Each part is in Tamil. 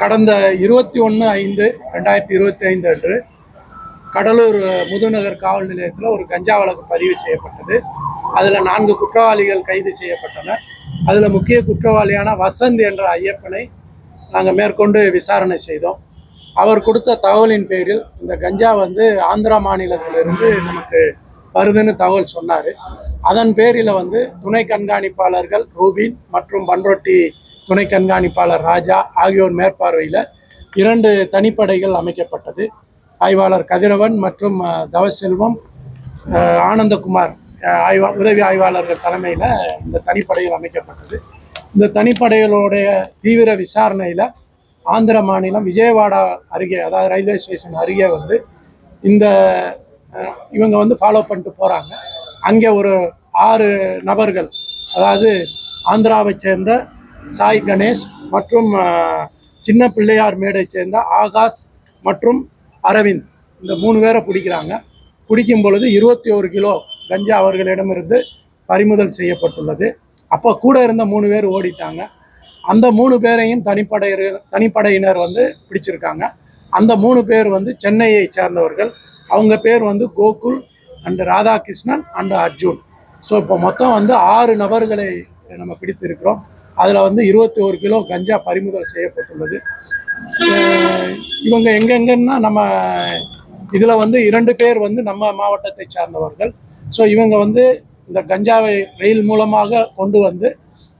கடந்த இருபத்தி ஒன்று ஐந்து ரெண்டாயிரத்தி இருபத்தி ஐந்து அன்று கடலூர் முதுநகர் காவல் நிலையத்தில் ஒரு கஞ்சா வழக்கு பதிவு செய்யப்பட்டது. அதில் நான்கு குற்றவாளிகள் கைது செய்யப்பட்டனர் அதில் முக்கிய குற்றவாளியான வசந்த் என்ற ஐயப்பனை நாங்கள் மேற்கொண்டு விசாரணை செய்தோம். அவர் கொடுத்த தகவலின் பேரில் இந்த கஞ்சா வந்து ஆந்திரா மாநிலத்திலிருந்து நமக்கு வருதுன்னு தகவல் சொன்னார். அதன் பேரில் வந்து துணை கண்காணிப்பாளர்கள் ரூபின் மற்றும் பன்ரொட்டி துணை கண்காணிப்பாளர் ராஜா ஆகியோர் மேற்பார்வையில் இரண்டு தனிப்படைகள் அமைக்கப்பட்டது. ஆய்வாளர் கதிரவன் மற்றும் தவசெல்வம் ஆனந்தகுமார். ஆய்வா உதவி ஆய்வாளர்கள் தலைமையில் இந்த தனிப்படைகள் அமைக்கப்பட்டது. இந்த தனிப்படைகளுடைய தீவிர விசாரணையில் ஆந்திர மாநிலம் விஜயவாடா அருகே அதாவது ரயில்வே ஸ்டேஷன் அருகே வந்து இந்த இவங்க வந்து ஃபாலோ பண்ணிட்டு போகிறாங்க அங்கே ஒரு ஆறு நபர்கள் அதாவது ஆந்திராவை சேர்ந்த சாய் கணேஷ் மற்றும் சின்ன பிள்ளையார் மேடை சேர்ந்த ஆகாஷ் மற்றும் அரவிந்த். இந்த மூணு பேரை பிடிக்கிறாங்க. பிடிக்கும் பொழுது இருபத்தி ஒரு கிலோ கஞ்சா அவர்களிடமிருந்து பறிமுதல் செய்யப்பட்டுள்ளது. அப்போ கூட இருந்த மூணு பேர் ஓடிட்டாங்க. அந்த மூணு பேரையும் தனிப்படை தனிப்படையினர் வந்து பிடிச்சிருக்காங்க. அந்த மூணு பேர் வந்து சென்னையை சேர்ந்தவர்கள். அவங்க பேர் வந்து Gokul and Radhakrishnan and Arjun. So இப்போ மொத்தம் வந்து ஆறு நபர்களை நம்ம பிடித்திருக்கிறோம். அதில் வந்து இருபத்தி ஒரு கிலோ கஞ்சா பறிமுதல் செய்யப்பட்டுள்ளது. இவங்க எங்கெங்கன்னா நம்ம இதில் வந்து இரண்டு பேர் வந்து நம்ம மாவட்டத்தை சார்ந்தவர்கள். ஸோ இவங்க வந்து இந்த கஞ்சாவை ரயில் மூலமாக கொண்டு வந்து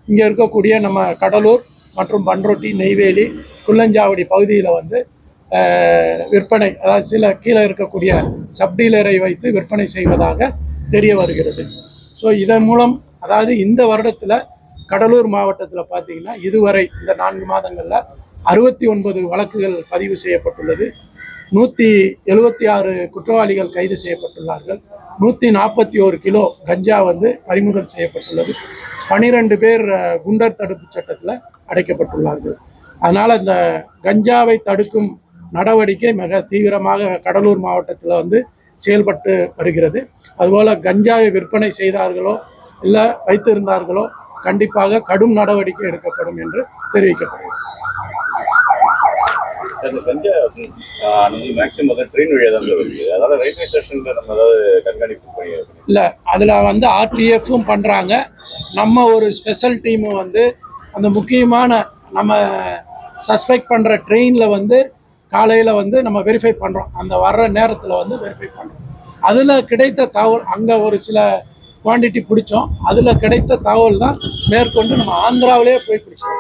இங்கே இருக்கக்கூடிய நம்ம கடலூர் மற்றும் பன்ரொட்டி நெய்வேலி குள்ளஞ்சாவடி பகுதியில் வந்து விற்பனை அதாவது சில கீழே இருக்கக்கூடிய சப்டீலரை வைத்து விற்பனை செய்வதாக தெரிய வருகிறது. ஸோ இதன் மூலம் அதாவது இந்த வருடத்தில் கடலூர் மாவட்டத்தில் பார்த்தீங்கன்னா இதுவரை இந்த நான்கு மாதங்களில் அறுபத்தி ஒன்பது வழக்குகள் பதிவு செய்யப்பட்டுள்ளது. நூற்றி எழுபத்தி ஆறு குற்றவாளிகள் கைது செய்யப்பட்டுள்ளார்கள். நூற்றி நாற்பத்தி ஒரு கிலோ கஞ்சா வந்து பறிமுதல் செய்யப்பட்டுள்ளது. பனிரெண்டு பேர் குண்டர் தடுப்பு சட்டத்தில் அடைக்கப்பட்டுள்ளார்கள். அதனால் இந்த கஞ்சாவை தடுக்கும் நடவடிக்கை மிக தீவிரமாக கடலூர் மாவட்டத்தில் வந்து செயல்பட்டு வருகிறது. அதுபோல் கஞ்சாவை விற்பனை செய்தார்களோ இல்லை வைத்திருந்தார்களோ கண்டிப்பாக கடும் நடவடிக்கை எடுக்கப்படும் என்று தெரிவிக்கப்படுகிறது. இல்லை அதில் வந்து ஆர்டிஎஃப்பும் பண்ணுறாங்க நம்ம ஒரு ஸ்பெஷல் டீமும் வந்து அந்த முக்கியமான நம்ம சஸ்பெக்ட் பண்ணுற ட்ரெயினில் வந்து காலையில் வந்து நம்ம வெரிஃபை பண்ணுறோம் அந்த வர்ற நேரத்தில் வந்து வெரிஃபை பண்ணுறோம் அதில் கிடைத்த தகவல் அங்கே ஒரு சில குவாண்டிட்டி பிடிச்சோம். அதில் கிடைத்த தகவல் தான் மேற்கொண்டு நம்ம ஆந்திராவிலே போய் பிடிச்சோம்